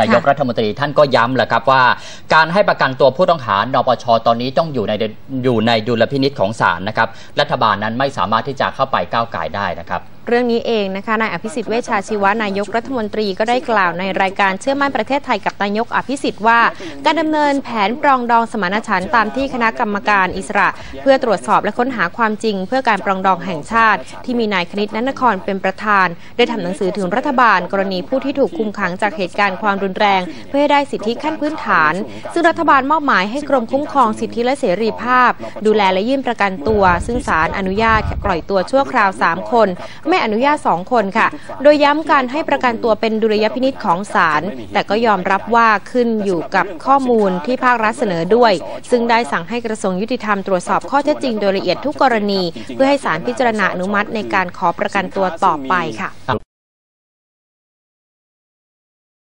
นายกรัฐมนตรีท่านก็ย้ำแหละครับว่า การให้ประกันตัวผู้ต้องหานปชตอนนี้ต้องอยู่ในอยู่ในดุลพินิษของศาลนะครับ รัฐบาลนั้นไม่สามารถที่จะเข้าไปก้าวไก่ได้นะครับ เรื่องนี้เองนะคะนายอภิสิทธิ์เวชชาชีวะนายกรัฐมนตรีก็ได้กล่าวในรายการเชื่อมั่นประเทศไทยกับนายกอภิสิทธิ์ว่า การดำเนินแผนปรองดองสมานฉันท์ตามที่คณะกรรมการอิสระ เพื่อตรวจสอบและค้นหาความจริง เพื่อการปรองดองแห่งชาติ ที่มีนายคณิตนันครเป็นประธาน ได้ทำหนังสือถึงรัฐบาล กรณีผู้ที่ถูกคุมขังจากเหตุการณ์ความรุนแรง เพื่อให้ได้สิทธิขั้นพื้นฐาน ซึ่งรัฐบาลมอบหมายให้กรมคุ้มครองสิทธิและเสรีภาพ ดูแลและยื่นประกันตัว ซึ่งศาลอนุญาตปล่อยตัวชั่วคราว 3 คนไม่อนุญาต2คนค่ะ โดยย้ำการให้ประกันตัวเป็นดุลยพินิษของศาลแต่ก็ยอมรับว่าขึ้นอยู่กับข้อมูลที่ภาครัฐเสนอด้วย ซึ่งได้สั่งให้กระทรวงยุติธรรมตรวจสอบข้อเท็จจริงโดยละเอียดทุกกรณี เพื่อให้ศาลพิจารณาอนุมัติในการขอประกันตัวต่อไปค่ะ